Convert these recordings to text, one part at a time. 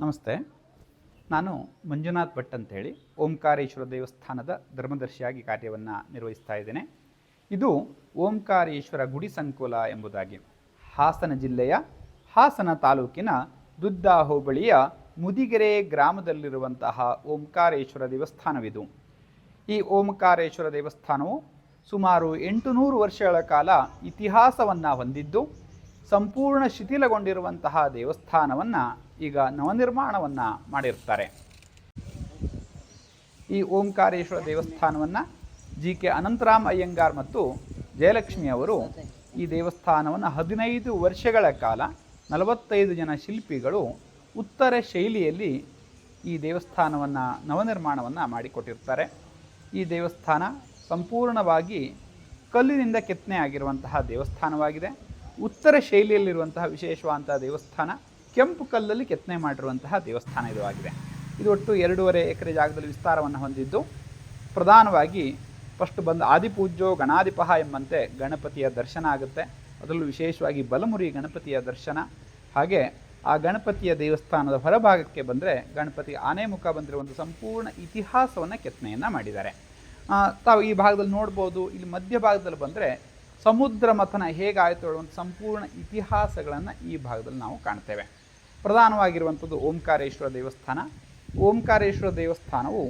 ನಮಸ್ತೆ. ನಾನು ಮಂಜುನಾಥ್ ಭಟ್ ಅಂತೇಳಿ ಓಂಕಾರೇಶ್ವರ ದೇವಸ್ಥಾನದ ಧರ್ಮದರ್ಶಿಯಾಗಿ ಕಾರ್ಯವನ್ನು ನಿರ್ವಹಿಸ್ತಾ ಇದ್ದೇನೆ. ಇದು ಓಂಕಾರೇಶ್ವರ ಗುಡಿ ಸಂಕುಲ ಎಂಬುದಾಗಿ. ಹಾಸನ ಜಿಲ್ಲೆಯ ಹಾಸನ ತಾಲೂಕಿನ ದುದ್ದ ಹೋಬಳಿಯ ಮುದಿಗೆರೆ ಗ್ರಾಮದಲ್ಲಿರುವಂತಹ ಓಂಕಾರೇಶ್ವರ ದೇವಸ್ಥಾನವಿದು. ಈ ಓಂಕಾರೇಶ್ವರ ದೇವಸ್ಥಾನವು ಸುಮಾರು ಎಂಟುನೂರು ವರ್ಷಗಳ ಕಾಲ ಇತಿಹಾಸವನ್ನು ಹೊಂದಿದ್ದು ಸಂಪೂರ್ಣ ಶಿಥಿಲಗೊಂಡಿರುವಂತಹ ದೇವಸ್ಥಾನವನ್ನು ಈಗ ನವನಿರ್ಮಾಣವನ್ನು ಮಾಡಿರ್ತಾರೆ. ಈ ಓಂಕಾರೇಶ್ವರ ದೇವಸ್ಥಾನವನ್ನು ಜಿ ಕೆ ಅನಂತರಾಮ್ ಅಯ್ಯಂಗಾರ್ ಮತ್ತು ಜಯಲಕ್ಷ್ಮಿ ಅವರು ಈ ದೇವಸ್ಥಾನವನ್ನು ಹದಿನೈದು ವರ್ಷಗಳ ಕಾಲ ನಲವತ್ತೈದು ಜನ ಶಿಲ್ಪಿಗಳು ಉತ್ತರ ಶೈಲಿಯಲ್ಲಿ ಈ ದೇವಸ್ಥಾನವನ್ನು ನವನಿರ್ಮಾಣವನ್ನು ಮಾಡಿಕೊಟ್ಟಿರ್ತಾರೆ. ಈ ದೇವಸ್ಥಾನ ಸಂಪೂರ್ಣವಾಗಿ ಕಲ್ಲಿನಿಂದ ಕೆತ್ತನೆ ಆಗಿರುವಂತಹ ದೇವಸ್ಥಾನವಾಗಿದೆ. ಉತ್ತರ ಶೈಲಿಯಲ್ಲಿರುವಂತಹ ವಿಶೇಷವಾದಂತಹ ದೇವಸ್ಥಾನ, ಕೆಂಪು ಕಲ್ಲಲ್ಲಿ ಕೆತ್ತನೆ ಮಾಡಿರುವಂತಹ ದೇವಸ್ಥಾನ ಇದು ಆಗಿದೆ. ಇದು ಒಟ್ಟು ಎರಡೂವರೆ ಎಕರೆ ಜಾಗದಲ್ಲಿ ವಿಸ್ತಾರವನ್ನು ಹೊಂದಿದ್ದು, ಪ್ರಧಾನವಾಗಿ ಫಸ್ಟ್ ಬಂದು ಆದಿಪೂಜ್ಯೋ ಗಣಾಧಿಪಹ ಎಂಬಂತೆ ಗಣಪತಿಯ ದರ್ಶನ ಆಗುತ್ತೆ. ಅದರಲ್ಲೂ ವಿಶೇಷವಾಗಿ ಬಲಮುರಿ ಗಣಪತಿಯ ದರ್ಶನ. ಹಾಗೆ ಆ ಗಣಪತಿಯ ದೇವಸ್ಥಾನದ ಹೊರಭಾಗಕ್ಕೆ ಬಂದರೆ ಗಣಪತಿ ಆನೆ ಮುಖ ಬಂದಿರುವ ಒಂದು ಸಂಪೂರ್ಣ ಇತಿಹಾಸವನ್ನು ಕೆತ್ತನೆಯನ್ನು ಮಾಡಿದ್ದಾರೆ. ತಾವು ಈ ಭಾಗದಲ್ಲಿ ನೋಡ್ಬೋದು, ಇಲ್ಲಿ ಮಧ್ಯಭಾಗದಲ್ಲಿ ಬಂದರೆ ಸಮುದ್ರ ಮಥನ ಹೇಗಾಯಿತು ಹೇಳುವಂಥ ಸಂಪೂರ್ಣ ಇತಿಹಾಸಗಳನ್ನು ಈ ಭಾಗದಲ್ಲಿ ನಾವು ಕಾಣ್ತೇವೆ. ಪ್ರಧಾನವಾಗಿರುವಂಥದ್ದು ಓಂಕಾರೇಶ್ವರ ದೇವಸ್ಥಾನ. ಓಂಕಾರೇಶ್ವರ ದೇವಸ್ಥಾನವು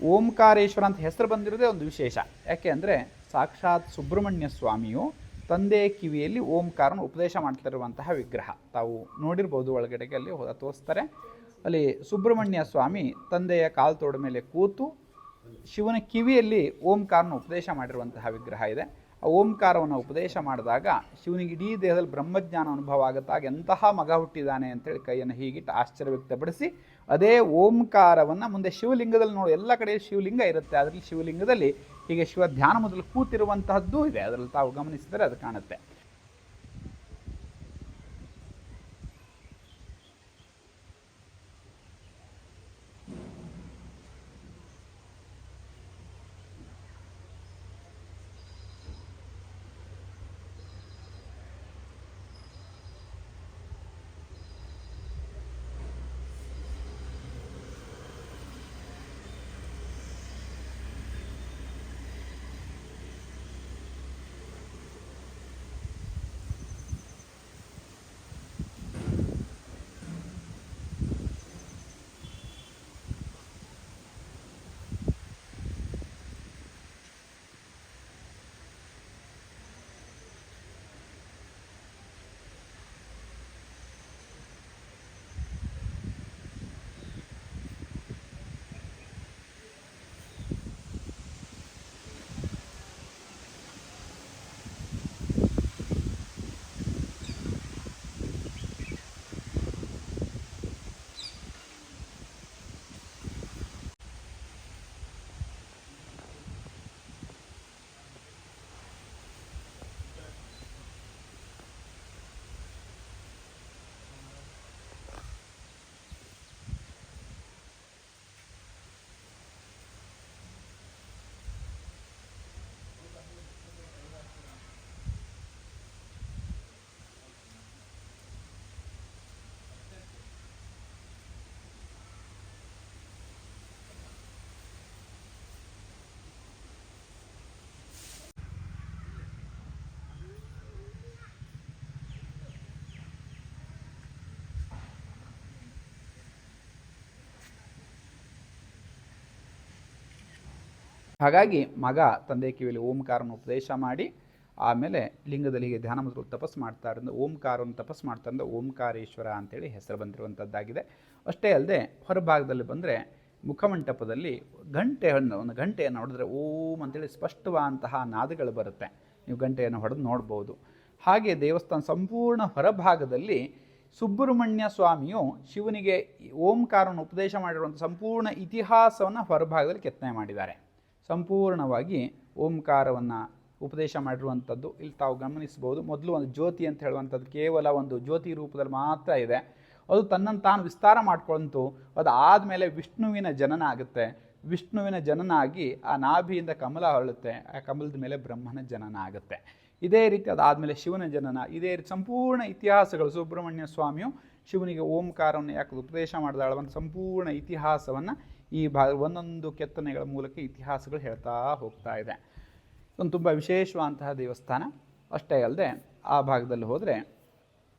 ಓಂಕಾರೇಶ್ವರ ಅಂತ ಹೆಸರು ಬಂದಿರೋದೇ ಒಂದು ವಿಶೇಷ. ಯಾಕೆ ಅಂದರೆ ಸಾಕ್ಷಾತ್ ಸುಬ್ರಹ್ಮಣ್ಯ ಸ್ವಾಮಿಯು ತಂದೆ ಕಿವಿಯಲ್ಲಿ ಓಂಕಾರನ ಉಪದೇಶ ಮಾಡ್ತಿರುವಂತಹ ವಿಗ್ರಹ. ತಾವು ನೋಡಿರ್ಬೋದು ಒಳಗಡೆಗೆ ಅಲ್ಲಿ ಹೋದ ತೋರಿಸ್ತಾರೆ. ಅಲ್ಲಿ ಸುಬ್ರಹ್ಮಣ್ಯ ಸ್ವಾಮಿ ತಂದೆಯ ಕಾಲು ತೋಡ ಮೇಲೆ ಕೂತು ಶಿವನ ಕಿವಿಯಲ್ಲಿ ಓಂಕಾರನ ಉಪದೇಶ ಮಾಡಿರುವಂತಹ ವಿಗ್ರಹ ಇದೆ. ಓಂಕಾರವನ್ನು ಉಪದೇಶ ಮಾಡಿದಾಗ ಶಿವನಿಗೆ ಇಡೀ ದೇಹದಲ್ಲಿ ಬ್ರಹ್ಮಜ್ಞಾನ ಅನುಭವ ಆಗುತ್ತಾಗ ಎಂತಹ ಮಗ ಹುಟ್ಟಿದ್ದಾನೆ ಅಂತೇಳಿ ಕೈಯನ್ನು ಹೀಗಿಟ್ಟು ಆಶ್ಚರ್ಯ ವ್ಯಕ್ತಪಡಿಸಿ, ಅದೇ ಓಂಕಾರವನ್ನು ಮುಂದೆ ಶಿವಲಿಂಗದಲ್ಲಿ ನೋಡಿ, ಎಲ್ಲ ಕಡೆ ಶಿವಲಿಂಗ ಇರುತ್ತೆ, ಅದರಲ್ಲಿ ಶಿವಲಿಂಗದಲ್ಲಿ ಹೀಗೆ ಶಿವ ಧ್ಯಾನ ಮೊದಲು ಕೂತಿರುವಂತಹದ್ದು ಇದೆ, ಅದರಲ್ಲಿ ತಾವು ಗಮನಿಸಿದರೆ ಅದು ಕಾಣುತ್ತೆ. ಹಾಗಾಗಿ ಮಗ ತಂದೆ ಕಿವಿಯಲ್ಲಿ ಓಂಕಾರನ ಉಪದೇಶ ಮಾಡಿ, ಆಮೇಲೆ ಲಿಂಗದಲ್ಲಿ ಹೀಗೆ ಧ್ಯಾನ ಮತ್ತು ತಪಸ್ಸು ಮಾಡ್ತಾ ಇರೋದು ಓಂಕಾರವನ್ನು ತಪಸ್ಸು ಮಾಡ್ತಾ ಇರೋದು ಓಂಕಾರೇಶ್ವರ ಅಂತೇಳಿ ಹೆಸರು ಬಂದಿರುವಂಥದ್ದಾಗಿದೆ. ಅಷ್ಟೇ ಅಲ್ಲದೆ ಹೊರಭಾಗದಲ್ಲಿ ಬಂದರೆ ಮುಖಮಂಟಪದಲ್ಲಿ ಗಂಟೆ ಒಂದು ಒಂದು ಗಂಟೆಯನ್ನು ಹೊಡೆದ್ರೆ ಓಂ ಅಂತೇಳಿ ಸ್ಪಷ್ಟವಾದಂತಹ ನಾದಗಳು ಬರುತ್ತೆ. ನೀವು ಗಂಟೆಯನ್ನು ಹೊಡೆದು ನೋಡ್ಬೋದು. ಹಾಗೆ ದೇವಸ್ಥಾನ ಸಂಪೂರ್ಣ ಹೊರಭಾಗದಲ್ಲಿ ಸುಬ್ರಹ್ಮಣ್ಯ ಸ್ವಾಮಿಯು ಶಿವನಿಗೆ ಓಂಕಾರವನ್ನು ಉಪದೇಶ ಮಾಡಿರುವಂಥ ಸಂಪೂರ್ಣ ಇತಿಹಾಸವನ್ನು ಹೊರಭಾಗದಲ್ಲಿ ಕೆತ್ತನೆ ಮಾಡಿದ್ದಾರೆ. ಸಂಪೂರ್ಣವಾಗಿ ಓಂಕಾರವನ್ನು ಉಪದೇಶ ಮಾಡಿರುವಂಥದ್ದು. ಇಲ್ಲಿ ತಾವು ಗಮನಿಸ್ಬೋದು ಮೊದಲು ಒಂದು ಜ್ಯೋತಿ ಅಂತ ಹೇಳುವಂಥದ್ದು ಕೇವಲ ಒಂದು ಜ್ಯೋತಿ ರೂಪದಲ್ಲಿ ಮಾತ್ರ ಇದೆ. ಅದು ತನ್ನನ್ನು ತಾನು ವಿಸ್ತಾರ ಮಾಡ್ಕೊಂತು, ಅದು ಆದಮೇಲೆ ವಿಷ್ಣುವಿನ ಜನನ ಆಗುತ್ತೆ. ವಿಷ್ಣುವಿನ ಜನನ ಆಗಿ ಆ ನಾಭಿಯಿಂದ ಕಮಲ ಹೊರಳುತ್ತೆ, ಆ ಕಮಲದ ಮೇಲೆ ಬ್ರಹ್ಮನ ಜನನ ಆಗುತ್ತೆ. ಇದೇ ರೀತಿ ಅದಾದಮೇಲೆ ಶಿವನ ಜನನ, ಇದೇ ರೀತಿ ಸಂಪೂರ್ಣ ಇತಿಹಾಸಗಳು. ಸುಬ್ರಹ್ಮಣ್ಯ ಸ್ವಾಮಿಯು ಶಿವನಿಗೆ ಓಂಕಾರವನ್ನು ಯಾಕೆ ಉಪದೇಶ ಮಾಡಿದಾಳ ಒಂದು ಸಂಪೂರ್ಣ ಇತಿಹಾಸವನ್ನು ಈ ಭಾ, ಒಂದೊಂದು ಕೆತ್ತನೆಗಳ ಮೂಲಕ ಇತಿಹಾಸಗಳು ಹೇಳ್ತಾ ಹೋಗ್ತಾ ಇದೆ. ಒಂದು ತುಂಬ ವಿಶೇಷವಾದಂತಹ ದೇವಸ್ಥಾನ. ಅಷ್ಟೇ ಅಲ್ಲದೆ, ಆ ಭಾಗದಲ್ಲಿ ಹೋದರೆ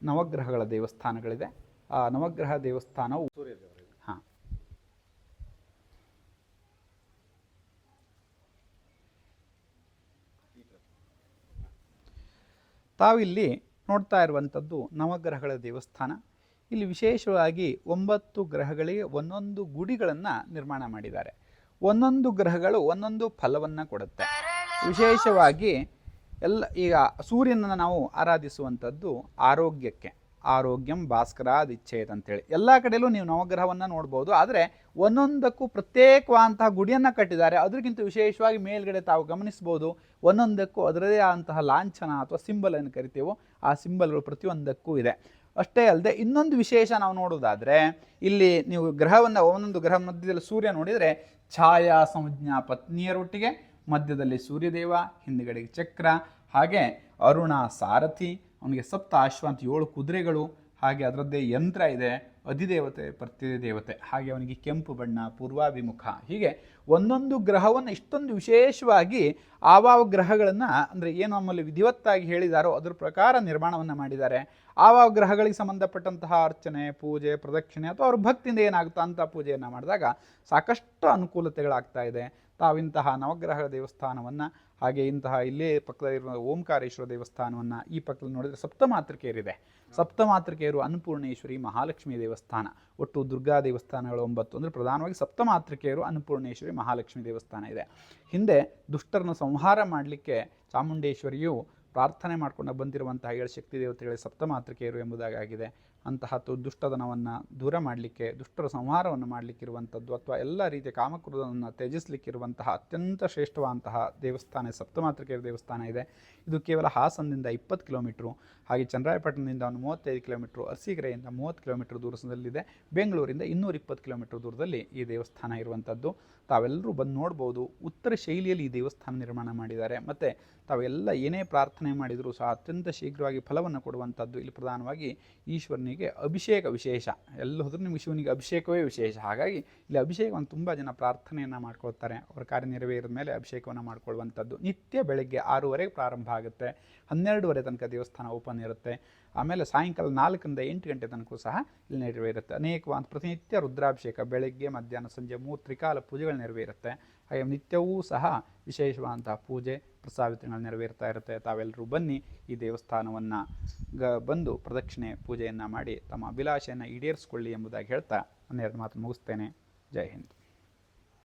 ನವಗ್ರಹಗಳ ದೇವಸ್ಥಾನಗಳಿದೆ. ಆ ನವಗ್ರಹ ದೇವಸ್ಥಾನವು ಹಾಂ. ತಾವಿಲ್ಲಿ ನೋಡ್ತಾ ಇರುವಂಥದ್ದು ನವಗ್ರಹಗಳ ದೇವಸ್ಥಾನ. ಇಲ್ಲಿ ವಿಶೇಷವಾಗಿ ಒಂಬತ್ತು ಗ್ರಹಗಳಿಗೆ ಒಂದೊಂದು ಗುಡಿಗಳನ್ನು ನಿರ್ಮಾಣ ಮಾಡಿದ್ದಾರೆ. ಒಂದೊಂದು ಗ್ರಹಗಳು ಒಂದೊಂದು ಫಲವನ್ನು ಕೊಡುತ್ತೆ. ವಿಶೇಷವಾಗಿ ಎಲ್ಲ ಈಗ ಸೂರ್ಯನನ್ನು ನಾವು ಆರಾಧಿಸುವಂಥದ್ದು ಆರೋಗ್ಯಕ್ಕೆ. ಆರೋಗ್ಯಂ ಭಾಸ್ಕರಾದಿಚ್ಛೇದ್ ಅಂತೇಳಿ. ಎಲ್ಲ ಕಡೆಯಲ್ಲೂ ನೀವು ನವಗ್ರಹವನ್ನು ನೋಡ್ಬೋದು. ಆದರೆ ಒಂದೊಂದಕ್ಕೂ ಪ್ರತ್ಯೇಕವಾದಂತಹ ಗುಡಿಯನ್ನು ಕಟ್ಟಿದ್ದಾರೆ. ಅದಕ್ಕಿಂತ ವಿಶೇಷವಾಗಿ ಮೇಲ್ಗಡೆ ತಾವು ಗಮನಿಸ್ಬೋದು. ಒಂದೊಂದಕ್ಕೂ ಅದರದೇ ಆದಂತಹ ಲಾಂಛನ ಅಥವಾ ಸಿಂಬಲ್ ಏನು ಕರಿತೀವೋ ಆ ಸಿಂಬಲ್ಗಳು ಪ್ರತಿಯೊಂದಕ್ಕೂ ಇದೆ. ಅಷ್ಟೇ ಅಲ್ಲದೆ ಇನ್ನೊಂದು ವಿಶೇಷ ನಾವು ನೋಡೋದಾದರೆ ಇಲ್ಲಿ ನೀವು ಗ್ರಹವನ್ನು, ಒಂದೊಂದು ಗ್ರಹ ಮಧ್ಯದಲ್ಲಿ ಸೂರ್ಯ ನೋಡಿದರೆ, ಛಾಯಾ ಸಂಜ್ಞಾ ಪತ್ನಿಯರೊಟ್ಟಿಗೆ ಮಧ್ಯದಲ್ಲಿ ಸೂರ್ಯದೇವ, ಹಿಂದುಗಡೆಗೆ ಚಕ್ರ, ಹಾಗೆ ಅರುಣ ಸಾರಥಿ, ಅವನಿಗೆ ಸಪ್ತ ಅಶ್ವ ಅಂತ ಏಳು ಕುದುರೆಗಳು ಹಾಗೆ ಅದರದ್ದೇ ಯಂತ್ರ ಇದೆ, ಅಧಿದೇವತೆ, ಪ್ರತಿದೇವತೆ, ಹಾಗೆ ಅವನಿಗೆ ಕೆಂಪು ಬಣ್ಣ, ಪೂರ್ವಾಭಿಮುಖ, ಹೀಗೆ ಒಂದೊಂದು ಗ್ರಹವನ್ನು ಇಷ್ಟೊಂದು ವಿಶೇಷವಾಗಿ ಆವಾವ ಗ್ರಹಗಳನ್ನು, ಅಂದರೆ ಏನು ನಮ್ಮಲ್ಲಿ ವಿಧಿವತ್ತಾಗಿ ಹೇಳಿದಾರೋ ಅದರ ಪ್ರಕಾರ ನಿರ್ಮಾಣವನ್ನು ಮಾಡಿದ್ದಾರೆ. ಆವಾವ ಗ್ರಹಗಳಿಗೆ ಸಂಬಂಧಪಟ್ಟಂತಹ ಅರ್ಚನೆ, ಪೂಜೆ, ಪ್ರದಕ್ಷಿಣೆ ಅಥವಾ ಅವ್ರ ಭಕ್ತಿಯಿಂದ ಏನಾಗುತ್ತಾ ಅಂತ ಪೂಜೆಯನ್ನು ಮಾಡಿದಾಗ ಸಾಕಷ್ಟು ಅನುಕೂಲತೆಗಳಾಗ್ತಾ ಇದೆ. ತಾವಿಂತಹ ನವಗ್ರಹ ದೇವಸ್ಥಾನವನ್ನು ಹಾಗೆ ಇಂತಹ ಇಲ್ಲೇ ಪಕ್ಕದಲ್ಲಿರುವ ಓಂಕಾರೇಶ್ವರ ದೇವಸ್ಥಾನವನ್ನು ಈ ಪಕ್ಕದಲ್ಲಿ ನೋಡಿದರೆ ಸಪ್ತಮಾತೃಕೆಯರಿದೆ. ಸಪ್ತಮಾತೃಕೆಯರು ಅನ್ನಪೂರ್ಣೇಶ್ವರಿ ಮಹಾಲಕ್ಷ್ಮಿ ದೇವಸ್ಥಾನ. ಒಟ್ಟು ದುರ್ಗಾ ದೇವಸ್ಥಾನಗಳು ಒಂಬತ್ತು. ಅಂದರೆ ಪ್ರಧಾನವಾಗಿ ಸಪ್ತಮಾತೃಕೆಯರು ಅನ್ನಪೂರ್ಣೇಶ್ವರಿ ಮಹಾಲಕ್ಷ್ಮಿ ದೇವಸ್ಥಾನ ಇದೆ. ಹಿಂದೆ ದುಷ್ಟರನ್ನು ಸಂಹಾರ ಮಾಡಲಿಕ್ಕೆ ಚಾಮುಂಡೇಶ್ವರಿಯು ಪ್ರಾರ್ಥನೆ ಮಾಡ್ಕೊಂಡು ಬಂದಿರುವಂತಹ ಏಳು ಶಕ್ತಿ ದೇವತೆಗಳೇ ಸಪ್ತಮಾತೃಕೆಯರು ಎಂಬುದಾಗಿದೆ ಅಂತಹ ದುಷ್ಟತನವನ್ನು ದೂರ ಮಾಡಲಿಕ್ಕೆ, ದುಷ್ಟರ ಸಂಹಾರವನ್ನು ಮಾಡಲಿಕ್ಕಿರುವಂಥದ್ದು ಅಥವಾ ಎಲ್ಲ ರೀತಿಯ ಕಾಮಕ್ರೋಧವನ್ನು ತ್ಯಜಿಸಲಿಕ್ಕಿರುವಂತಹ ಅತ್ಯಂತ ಶ್ರೇಷ್ಠವಾದಂತಹ ದೇವಸ್ಥಾನ, ಸಪ್ತಮಾತೃಕೆಯರ ದೇವಸ್ಥಾನ ಇದೆ. ಇದು ಕೇವಲ ಹಾಸನದಿಂದ ಇಪ್ಪತ್ತು ಕಿಲೋಮೀಟ್ರು, ಹಾಗೆ ಚಂದ್ರಾಯಪಟ್ಟಣದಿಂದ ಒಂದು ಮೂವತ್ತೈದು ಕಿಲೋಮೀಟ್ರು, ಅರಸೀಕೆರೆಯಿಂದ ಮೂವತ್ತು ಕಿಲೋಮೀಟ್ರ್ ದೂರದಲ್ಲಿದೆ ಬೆಂಗಳೂರಿಂದ ಇನ್ನೂರ ಇಪ್ಪತ್ತು ಕಿಲೋಮೀಟ್ರ್ ದೂರದಲ್ಲಿ ಈ ದೇವಸ್ಥಾನ ಇರುವಂಥದ್ದು. ತಾವೆಲ್ಲರೂ ಬಂದು ನೋಡ್ಬೋದು, ಉತ್ತರ ಶೈಲಿಯಲ್ಲಿ ಈ ದೇವಸ್ಥಾನ ನಿರ್ಮಾಣ ಮಾಡಿದ್ದಾರೆ. ಮತ್ತು ತಾವೆಲ್ಲ ಏನೇ ಪ್ರಾರ್ಥನೆ ಮಾಡಿದರೂ ಸಹ ಅತ್ಯಂತ ಶೀಘ್ರವಾಗಿ ಫಲವನ್ನು ಕೊಡುವಂಥದ್ದು ಇಲ್ಲಿ ಪ್ರಧಾನವಾಗಿ ಈಶ್ವರನಿಗೆ ಅಭಿಷೇಕ ವಿಶೇಷ. ಎಲ್ಲ ಹೋದ್ರೂ ನಿಮಗೆ ಶಿವನಿಗೆ ಅಭಿಷೇಕವೇ ವಿಶೇಷ. ಹಾಗಾಗಿ ಇಲ್ಲಿ ಅಭಿಷೇಕವನ್ನು ತುಂಬ ಜನ ಪ್ರಾರ್ಥನೆಯನ್ನು ಮಾಡ್ಕೊಳ್ತಾರೆ. ಅವರ ಕಾರ್ಯ ನೆರವೇರಿದ ಮೇಲೆ ಅಭಿಷೇಕವನ್ನು ಮಾಡ್ಕೊಳ್ಳುವಂಥದ್ದು ನಿತ್ಯ ಬೆಳಗ್ಗೆ ಆರೂವರೆಗೆ ಪ್ರಾರಂಭ ಆಗುತ್ತೆ. ಹನ್ನೆರಡುವರೆ ತನಕ ದೇವಸ್ಥಾನ ಓಪನ್ ಇರುತ್ತೆ. ಆಮೇಲೆ ಸಾಯಂಕಾಲ ನಾಲ್ಕರಿಂದ ಎಂಟು ಗಂಟೆ ತನಕ ಸಹ ಇಲ್ಲಿ ನೆರವೇರುತ್ತೆ. ಅನೇಕವಾದ ಪ್ರತಿನಿತ್ಯ ರುದ್ರಾಭಿಷೇಕ, ಬೆಳಗ್ಗೆ, ಮಧ್ಯಾಹ್ನ, ಸಂಜೆ ಮೂರು ತ್ರಿಕಾಲ ಪೂಜೆಗಳು ನೆರವೇರುತ್ತೆ. ಹಾಗೆ ನಿತ್ಯವೂ ಸಹ ವಿಶೇಷವಾದಂತಹ ಪೂಜೆ ಪ್ರಸಾವಿತ್ರಿಗಳು ನೆರವೇರ್ತಾ ಇರುತ್ತೆ. ತಾವೆಲ್ಲರೂ ಬನ್ನಿ ಈ ದೇವಸ್ಥಾನವನ್ನು ಗ, ಬಂದು ಪ್ರದಕ್ಷಿಣೆ ಪೂಜೆಯನ್ನು ಮಾಡಿ ತಮ್ಮ ಅಭಿಲಾಷೆಯನ್ನು ಈಡೇರಿಸ್ಕೊಳ್ಳಿ ಎಂಬುದಾಗಿ ಹೇಳ್ತಾ ಹನ್ನೆರಡು ಮಾತು ಮುಗಿಸ್ತೇನೆ. ಜೈ ಹಿಂದ್.